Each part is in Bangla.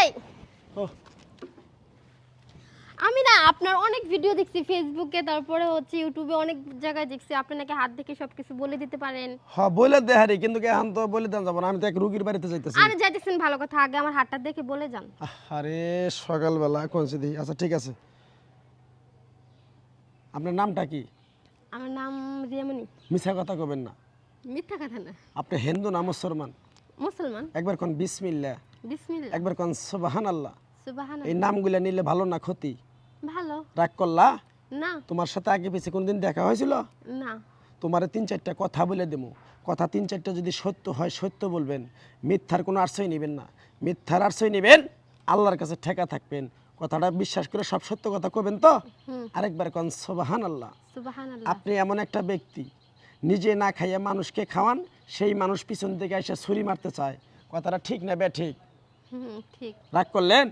এই! আমি না আপনার অনেক ভিডিও দেখছি ফেসবুকে তারপরে হচ্ছে ইউটিউবে অনেক জায়গায় দেখছি আপনি নাকি হাত দেখে সবকিছু বলে দিতে পারেন। হ্যাঁ বলে দে হারি কিন্তু কি এখন তো বলে দেন যাব না আমি তো এক রুগীর বাড়িতে যাইতেছি। আরে যাইতেছেন ভালো কথা আগে আমার হাতটা দেখে বলে যান। আরে সকালবেলা কোনছে দিই আচ্ছা ঠিক আছে। আপনার নামটা কি? আমার নাম রিয়ামণি মিছা কথা কবেন না। মিথ্যা কথা না। আপনি হিন্দু না মুসলমান? মুসলমান। একবার কোন বিসমিল্লা বিসমিল্লাহ। একবার কোন এই নামগুলা নিলে ভালো না ক্ষতি? ভালো। রাগ করলা? না। তোমার সাথে আগে কোনদিন দেখা হয়েছিল? না। তোমার তিন চারটা কথা বলে দেবো কথা তিন চারটা যদি সত্য হয় সত্য বলবেন। মিথ্যার কোনো আশ্রয় নেবেন না। মিথ্যার আশ্রয় নেবেন আল্লাহর কাছে ঠেকা থাকবেন। কথাটা বিশ্বাস করে সব সত্য কথা কবেন তো? আরেকবার কন সোবাহান আল্লাহ আপনি এমন একটা ব্যক্তি নিজে না খাইয়া মানুষকে খাওয়ান সেই মানুষ পিছন থেকে এসে ছুরি মারতে চায়। কথাটা ঠিক না বে ঠিক? রাগ করলেন?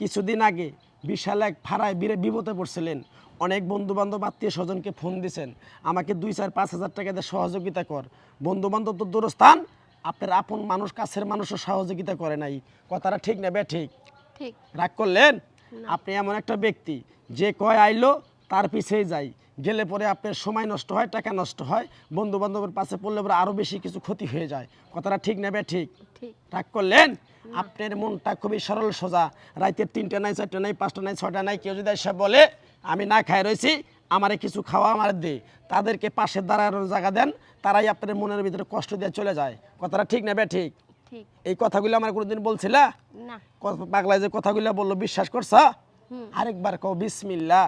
কিছুদিন আগে বিশাল এক ভাড়ায় বিরে বিপদে পড়ছিলেন। অনেক বন্ধু বান্ধব আত্মীয় স্বজনকে ফোন দিছেন। আমাকে দুই চার পাঁচ হাজার টাকা দিয়ে সহযোগিতা কর। বন্ধু বান্ধব তো দূরস্থান আপনার আপন মানুষ কাছের মানুষও সহযোগিতা করে নাই। কথাটা ঠিক না বে ঠিক? ঠিক। রাগ করলেন? আপনি এমন একটা ব্যক্তি যে কয় আইলো তার পিছেই যাই। গেলে পরে আপনার সময় নষ্ট হয় টাকা নষ্ট হয় বন্ধু বান্ধবের পাশে পড়লে পরে আরও বেশি কিছু ক্ষতি হয়ে যায়। কথাটা ঠিক নেবে ঠিক? ঠিক। রাগ করলেন? আপনার মনটা খুবই সরল সোজা। রাতের তিনটা নাই চারটা নাই পাঁচটা নাই ছটা নাই কেউ যদি এসে বলে আমি না খাই রয়েছি আমারে কিছু খাওয়া আমার দে। তাদেরকে পাশে দাঁড়ানোর জায়গা দেন তারাই আপনার মনের ভিতরে কষ্ট দিয়ে চলে যায়। কথাটা ঠিক নেবে ঠিক? এই কথাগুলো আমার কোনোদিন বলছিলা? পাগলায় যে কথাগুলো বলল বিশ্বাস করছ? আরেকবার কও বিসমিল্লা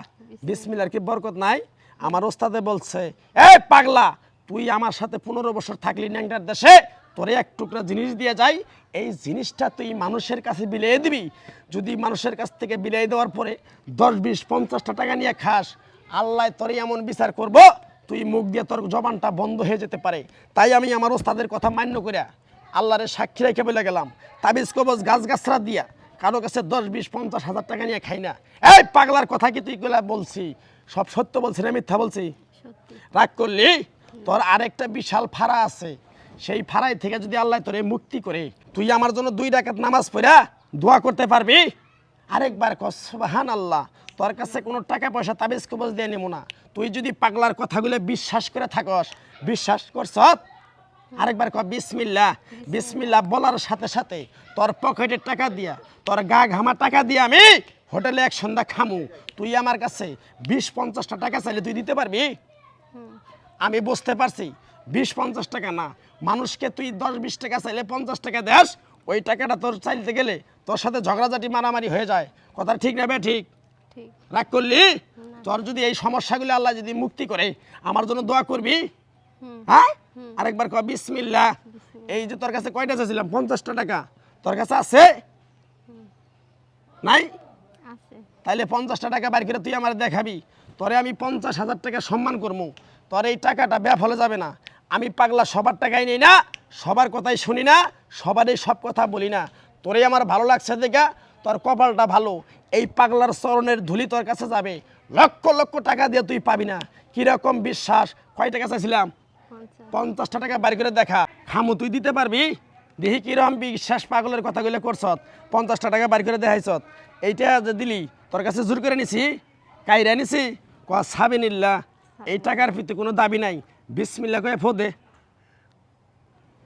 বিসমিল্লার কি বরকত নাই? আমার ওস্তাদে বলছে এই পাগলা, তুই আমার সাথে পনেরো বছর থাকলি ন্যাংটার দেশে, তোরে এক টুকরা জিনিস দিয়ে যাই, এই জিনিসটা তুই মানুষের কাছে বিলিয়ে দিবি। যদি মানুষের কাছ থেকে বিলিয়ে দেওয়ার পরে দশ, বিশ, পঞ্চাশটা টাকা নিয়ে খাস, আল্লাহ তোরে এমন বিচার করব, তুই মুখ দিয়ে তোর জবানটা বন্ধ হয়ে যেতে পারে। তাই আমি আমার ওস্তাদের কথা মান্য করিয়া আল্লাহরে সাক্ষী রেখে বলে গেলাম, তাবিজ, কবজ, গাছ গাছরা দিয়া কারও কাছে দশ বিশ পঞ্চাশ হাজার টাকা নিয়ে খাই না। এই পাগলার কথা কি তুই গুলা বলছি? সব সত্য বলছি না মিথ্যা বলছি? রাগ করলি? তোর আরেকটা বিশাল ফাড়া আছে। সেই ফাড়াই থেকে যদি আল্লাহ তোরে মুক্তি করে তুই আমার জন্য দুই ডাকাত নামাজ পড়া দোয়া করতে পারবি? আরেকবার কসবাহান আল্লাহ তোর কাছে কোনো টাকা পয়সা তাবিজ কবজ দিয়ে নেব না। তুই যদি পাগলার কথাগুলো বিশ্বাস করে থাকস বিশ্বাস করছ আরেকবার ক বিসমিল্লা বিসমিল্লা বলার সাথে সাথে তোর পকেটের টাকা দিয়া তোর গা ঘামা টাকা দিয়ে আমি হোটেলে এক সন্ধ্যা খামু। তুই আমার কাছে বিশ পঞ্চাশটা টাকা চাইলে তুই দিতে পারবি? আমি বুঝতে পারছি বিশ পঞ্চাশ টাকা না। মানুষকে তুই দশ বিশ টাকা চাইলে পঞ্চাশ টাকা দেস ওই টাকাটা তোর চাইতে গেলে তোর সাথে ঝগড়াঝাটি মারামারি হয়ে যায়। কথা ঠিক না বে ঠিক? ঠিক। রাগ করলি? তোর যদি এই সমস্যাগুলো আল্লাহ যদি মুক্তি করে আমার জন্য দোয়া করবি? হ্যাঁ? আরেকবার কয় বিসমিল্লা এই যে তোর কাছে কয়টা চাইছিলাম পঞ্চাশটা টাকা। তোর কাছে আছে? নাই? আছে। তাইলে পঞ্চাশটা টাকা বাইর করে তুই আমার দেখাবি। তোরে আমি পঞ্চাশ হাজার টাকা সম্মান করব তোর এই টাকাটা ব্যাফলে যাবে না। আমি পাগলা সবার টাকাই নেই না। সবার কথাই শুনি না। সবারই সব কথা বলি না। তোরে আমার ভালো লাগছে দেখা তোর কপালটা ভালো। এই পাগলার চরণের ধুলি তোর কাছে যাবে। লক্ষ লক্ষ টাকা দিয়ে তুই পাবি না। কীরকম বিশ্বাস? কয় টাকা চাইছিলাম? পঞ্চাশটা টাকা বাড়ি করে দেখা। খামু তুই দিতে পারবি? দেখি কীরকম বিশ্বাস পাগলের কথাগুলো করছত। পঞ্চাশটা টাকা বাড়ি করে দেখাইছত। এইটা যে দিলি তোর কাছে জোর করে নিছি? কাইরা নিছি? ক সাবে নিল্লা এই টাকার প্রতি কোনো দাবি নাই। বিসমিল্লা কয়ে ফোদে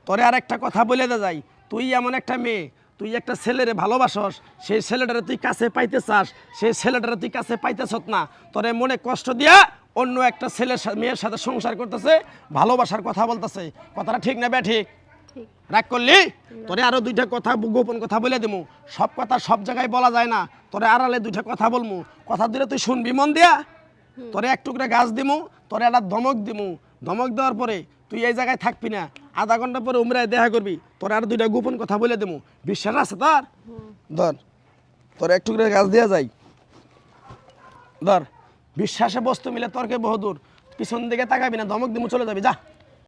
তোরে আর একটা কথা বলে দে যাই। তুই এমন একটা মেয়ে তুই একটা ছেলেরে ভালোবাসস সেই ছেলেটারে তুই কাছে পাইতে চাস সেই ছেলেটারে তুই কাছে পাইতেছত না। তোরে মনে কষ্ট দিয়া অন্য একটা ছেলের মেয়ের সাথে সংসার করতেছে ভালোবাসার কথা বলতেছে। কথাটা ঠিক না বে ঠিক? ঠিক। রাগ করলি? তোরে আরও দুইটা কথা গোপন কথা বলে দেবো সব কথা সব জায়গায় বলা যায় না। তোরে আড়ালে দুইটা কথা বলমু। কথা দিলে তুই শুনবি মন দিয়া? তোরে এক টুকরা গাছ দিমু তোরে একটা ধমক দিমু। ধমক দেওয়ার পরে তুই এই জায়গায় থাকবি না। আধা ঘণ্টা পরে উমরায় দেখা করবি। তোর আর দুইটা গোপন কথা বলে দেবো বিশ্বাস আছে তার? ধর তোর এক টুকরা গাছ দেওয়া যায় ধর। বিশ্বাসে বস্তু মিলে তর্কে বহুদূর। পিছন দিকে তাকাবি না ধমক দিমু চলে যাবি যা।